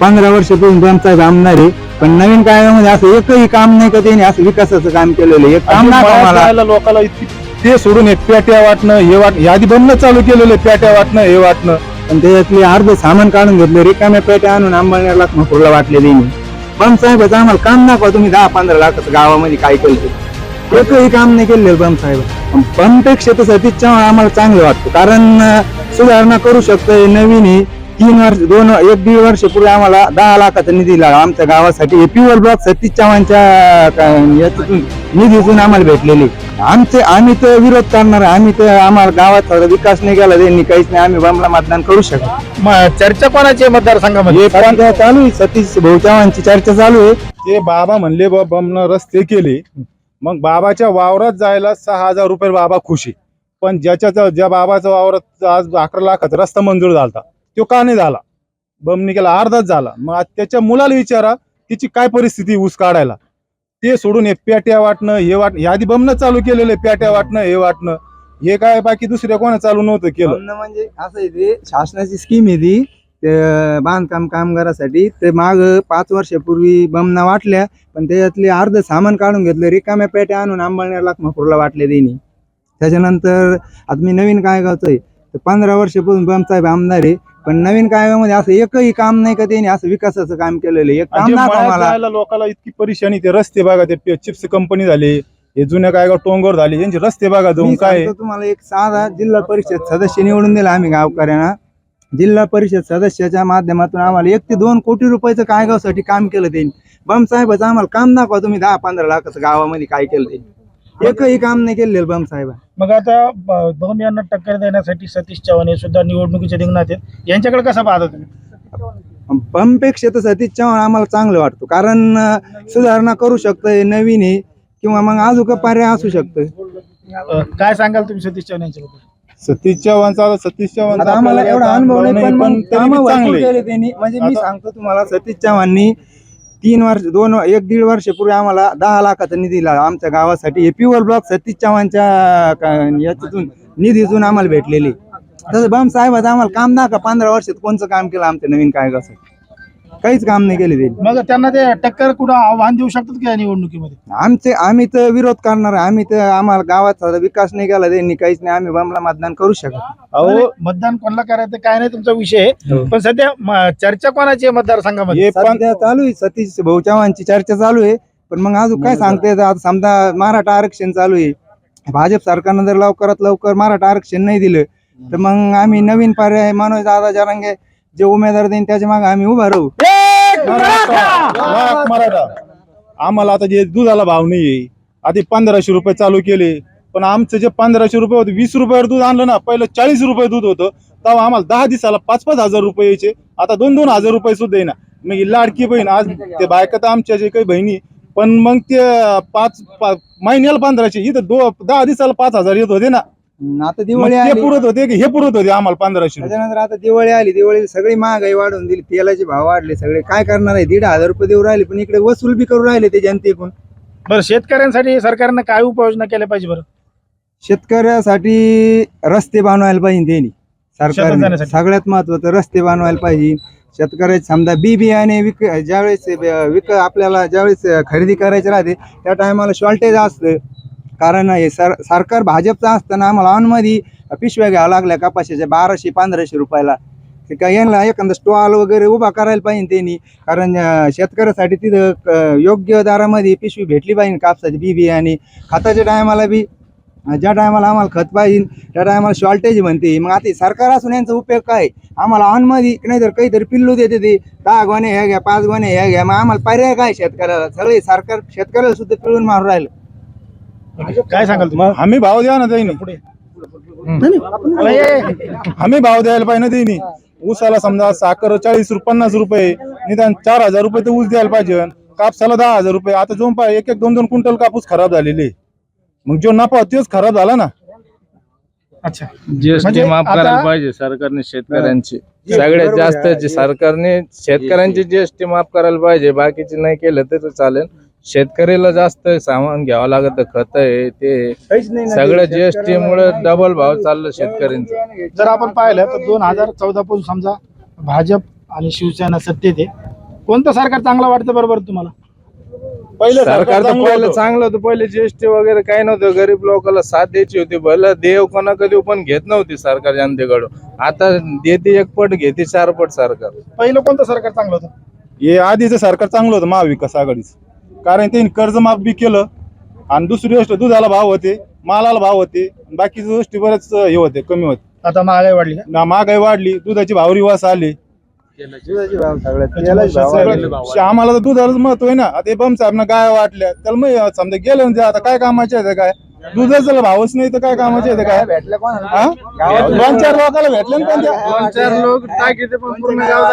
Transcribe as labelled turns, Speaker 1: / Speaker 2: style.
Speaker 1: पंधरा वर्षापासून पंचायत आमदार आहे पण नवीन काळामध्ये असं एकही काम नाही का त्यांनी असं विकासाचं काम केलेलं आहे. एक काम
Speaker 2: आणि
Speaker 1: दाखवा मला
Speaker 2: लोकांना इतकी ते सोडून एक प्याट्या वाटणं हे वाट यादी बंद चालू केलेलं आहे, प्याट्या वाटणं हे वाटणं.
Speaker 1: पण त्याच्यातली अर्ध सामान काढून घेतलं रिकाम्या पेट्या आणून अंबाळनेर लाखपूरला वाटले त्यांनी पण साहेब आम्हाला काम दाखवा तुम्ही दहा पंधरा लाखाचं गावामध्ये काय केलं ते. एकही काम नाही केलेलं पण साहेब. पण पेक्षा सतीश चव्हाण आम्हाला चांगलं वाटतं कारण अं, सुधारणा करू शकतोय नवीन आहे. तीन वर्ष दोन एक दीड वर्ष पूर्वी आम्हाला दहा लाखाचा निधी दिला आमच्या गावासाठी हे प्युअर ब्लॉक सतीश चव्हाणच्या का- याच्यातून निधीतून आम्हाला भेटलेली. आमचे आम्ही तर विरोध करणार. आम्ही तर आम्हाला गावात थोडा विकास नाही केला त्यांनी काहीच नाही आम्ही बमला मतदान करू शकत
Speaker 2: म- चर्चा कोणाची आहे मतदारसंघामध्ये?
Speaker 1: चालू आहे सतीश भाऊ चव्हाणची चर्चा चालू आहे.
Speaker 2: ते बाबा म्हणले बा बमनं रस्ते केले. मग बाबाच्या वावरात जायला सहा हजार रुपये बाबा खुशी पण ज्याच्या ज्या बाबाच्या वावरात आज अकरा लाखाचा रस्ता मंजूर झाला तो का नाही झाला? बम केला अर्धाच झाला. मग त्याच्या मुलाला विचारा तिची काय परिस्थिती ऊस काढायला? ते सोडून हे पेट्या वाटणं हे वाट हे आधी बमनं चालू केलेलं आहे पेट्या वाटणं हे वाटणं. हे काय बाकी दुसऱ्या कोणा चालू नव्हतं केलं?
Speaker 1: म्हणणं म्हणजे असं आहे ते शासनाची स्कीम आहे ती ते बांधकाम कामगारासाठी. ते माग पाच वर्षापूर्वी बमना वाटल्या पण त्याच्यातले अर्ध सामान काढून घेतलं रिकाम्या पेट्या आणून अंबाळनेर लाखमापूरला वाटले त्यांनी. त्याच्यानंतर आता मी नवीन काय गावचं आहे तर पंधरा वर्षापासून बम साहेब आमदार आहे पण नवीन कायद्यामध्ये असं एकही काम नाही का त्यांनी असं विकासाचं काम केलेलं आहे? एक काम
Speaker 2: आणि जे
Speaker 1: दाखवा
Speaker 2: मळ्यात
Speaker 1: मला.
Speaker 2: जायला लोकांना इतकी परेशानी ते रस्ते बघा ते चिप्स कंपनी झाले हे जुन्या काय टोंगर झाले यांचे रस्ते बघा जाऊन
Speaker 1: मी
Speaker 2: काय
Speaker 1: सांगतो तुम्हाला एक साधा जिल्हा परिषद सदस्य निवडून दिला आम्ही गावकऱ्यांना. जिल्हा परिषद सदस्याच्या माध्यमातून आम्हाला एक ते दोन कोटी रुपयाचं कायगावसाठी काम केलं त्यांनी. बम साहेबाचं आम्हाला काम दाखवा तुम्ही दहा पंधरा लाखाचं गावामध्ये काय केलं ते एकही काम नाही केलेलं बम साहेब.
Speaker 3: मग आता ब- बम यांना टक्कर देण्यासाठी सतीश चव्हाण हे सुद्धा निवडणुकीच्या रिंगणात आहेत. यांच्याकडे कसं पाहता तुम्ही?
Speaker 1: बमपेक्षा तर सतीश चव्हाण आम्हाला चांगलं वाटतो कारण अं, सुधारणा करू शकतोय नवीन आहे किंवा मग अजून काही पर्याय असू शकतोय.
Speaker 3: अ, काय सांगाल तुम्ही सतीश चव्हाण यांच्याबद्दल?
Speaker 2: सतीश चव्हाणचा सतीश चव्हाण
Speaker 1: आता आम्हाला एवढा अनुभव नाही पण मग कामं भरपूर
Speaker 2: चांगले
Speaker 1: केले त्यांनी. म्हणजे मी
Speaker 2: आता-
Speaker 1: सांगतो तुम्हाला सतीश चव्हाणनी तीन वर्ष दोन एक दीड वर्षपूर्वी आम्हाला दहा लाखाचा निधी दिला आमच्या गावासाठी हे प्युअर ब्लॉक सतीश चव्हाणच्या का- याच्यातून निधीतून आम्हाला भेटलेली. तसं बम साहेब आम्हाला काम दाखवा पंधरा वर्षात कोणचं काम केलं आमच्या नवीन काय कसं काहीच काम नाही केले त्यांनी.
Speaker 3: मग त्यांना ते टक्कर कुठं आव्हान देऊ शकतात का या निवडणुकीमध्ये?
Speaker 1: आमचे आम्ही तर विरोध करणार आहे. आम्ही तर आम्हाला गावात साधा विकास नाही केला त्यांनी काहीच नाही. आम्ही बमला मतदान करू शकत
Speaker 2: अहो
Speaker 3: मतदान कोणाला करायचं काय नाही तुमचा विषय आहे.
Speaker 2: हो.
Speaker 3: पण सध्या म- चर्चा कोणाची आहे मतदारसंघामध्ये?
Speaker 2: हे पण
Speaker 1: सध्या चालू आहे. सतीश भाऊ चव्हाणची चर्चा चालू आहे. पण मग अजून काय सांगता येतं आता समजा मराठा आरक्षण चालू आहे. भाजप सरकारनं जर लवकरात लवकर मराठा आरक्षण नाही दिलं तर मग आम्ही नवीन पर्याय मनोज दादा जरांगे जे उमेदवार देईन त्याच्यामागे आम्ही उभा राहू.
Speaker 2: लाख मराठा! आम्हाला आता जे दुधाला भाव नाहीये आधी पंधराशे रुपये चालू केले पण आमचं जे पंधराशे रुपये होते वीस रुपयावर दूध आणलं ना पहिलं चाळीस रुपये दूध होतं तेव्हा आम्हाला दहा दिवसाला पाच पाच हजार रुपये यायचे आता दोन दोन हजार रुपये सुद्धा येईना. मग ही लाडकी बहीण आज ते बायका तर आमच्या जे काही बहिणी पण मग ते पाच महिन्याला पंधराशे इथं दो दहा दिवसाला पाच हजार येत होते ना.
Speaker 1: आता
Speaker 2: मग
Speaker 1: दिवाळी
Speaker 2: ते
Speaker 1: आली.
Speaker 2: पुरत होते की हे पुरत होते आम्हाला पंधराशे रुपये?
Speaker 1: त्याच्यानंतर आता दिवाळी आली दिवाळी सगळी महागाई वाढून दिली तेलाचे भाव वाढले सगळे. काय करणार आहे? दीड हजार रुपये देऊ राहिले पण इकडे वसूल बी करू राहिले ते जनतेकडून.
Speaker 3: बरं शेतकऱ्यांसाठी सरकारनं काय उपाययोजना केल्या पाहिजे बरं?
Speaker 1: शेतकऱ्यासाठी रस्ते बनवायला पाहिजे त्यांनी.
Speaker 3: शेतात
Speaker 1: सरकारने
Speaker 3: जाण्यासाठी.
Speaker 1: सगळ्यात महत्वाचं रस्ते बनवायला पाहिजे. शेतकऱ्याचे समजा बी बियाणे विक ज्यावेळेस विक आपल्याला ज्यावेळेस खरेदी करायची राहते त्या टायमाला शॉर्टेज असतं. कारण हे सर सरकार भाजपचं असताना आम्हाला ऑनमध्ये पिशव्या घ्यावं लागल्या कपाशीच्या बाराशे पंधराशे रुपयाला. ते काय यांना एखादा स्टॉल वगैरे उभा करायला पाहिजे त्यांनी. कारण शेतकऱ्यासाठी तिथं योग्य दरामध्ये पिशवी भेटली पाहिजे कापसाची बी बियाणे. खताच्या टायमाला बी ज्या टायमाला आम्हाला खत पाहिजे त्या टायमाला शॉर्टेज म्हणते. मग आता सरकार असून यांचा उपयोग काय? आम्हाला ऑनमध्ये नाहीतर काहीतरी पिल्लू देते ते. दहा गोणे ह्या घ्या पाच गोणे ह्या घ्या. मग आम्हाला पर्याय काय शेतकऱ्याला? सगळे सरकार शेतकऱ्याला सुद्धा पिळून मारून राहिलं.
Speaker 3: काय सांगाल तुम्ही?
Speaker 2: हमी भाव द्या ना त्यांनी
Speaker 3: पुढे.
Speaker 2: हमी भाव द्यायला पाहिजे ना त्यांनी ऊसाला समजा साखर चाळीस रुपये पन्नास रुपये निदान चार हजार रुपये तर ऊस द्यायला पाहिजे. कापसाला दहा हजार रुपये. आता जो पहा एक एक दोन दोन क्विंटल कापूस खराब झालेले. मग जो नफा तोच खराब झाला ना.
Speaker 3: अच्छा.
Speaker 4: जीएसटी
Speaker 3: म्हणजे
Speaker 4: माफ
Speaker 3: आता-
Speaker 4: करायला पाहिजे सरकारने शेतकऱ्यांची. सगळ्यात जास्त
Speaker 1: आहे.
Speaker 4: जे सरकारने शेतकऱ्यांची जीएसटी माफ करायला पाहिजे. बाकीचे नाही केलं तर चालेल. शेतकऱ्याला जास्त सामान घ्यावं लागत खत आहे ते आहे.
Speaker 1: काहीच नाही ना.
Speaker 4: सगळं जीएसटी मुळे डबल भाव चाललं शेतकऱ्यांचं.
Speaker 3: जर आपण पाहिलं तर दोन हजार चौदा पासून समजा भाजप आणि शिवसेना सत्तेत आहे. कोणतं सरकार चांगलं वाटतं बरोबर तुम्हाला?
Speaker 2: पहिलं
Speaker 4: सरकार तर
Speaker 2: चांगलं
Speaker 4: पहिलं
Speaker 2: होतं.
Speaker 4: चांगलं होतं. पहिले जीएसटी वगैरे काही नव्हतं. गरीब लोकांना साथ द्यायची होती. भलं देव कोणा कधी पण घेत नव्हती सरकार जनतेकडून. आता देते एक पट घेते चार पट सरकार.
Speaker 3: पहिलं कोणतं सरकार चांगलं होतं?
Speaker 2: हे आधीचं सरकार चांगलं होतं महाविकास आघाडीचं. कारण त्यांनी कर्जमाफ बी केलं आणि दुसरी गोष्ट दुधाला भाव होते मालाला भाव होते बाकीच्या गोष्टी बरेच हे होते कमी होते.
Speaker 3: आता महागाई वाढली का?
Speaker 2: ना महागाई वाढली दुधाची भाव रिवास आले.
Speaker 1: दुधाचे भाव सगळ्यात
Speaker 3: त्याच्यामुळे
Speaker 1: तेलाचे भाव
Speaker 3: सगळं-
Speaker 1: वाढले.
Speaker 2: आम्हाला तर दुधालाच महत्त्व आहे ना. आता बम साहेब गाय वाटल्या त्याला मग समजा गेलं म्हणजे आता काय कामाचे आहे ते काय? दुधाचा भावच नाही तर काय कामाचे आहे ते काय?
Speaker 1: भेटलं कोणाला? गावात-
Speaker 2: दोन चार लोकांना भेटले ना पण त्या
Speaker 4: दोन चार लोक टाकीते पण पूर्ण गाव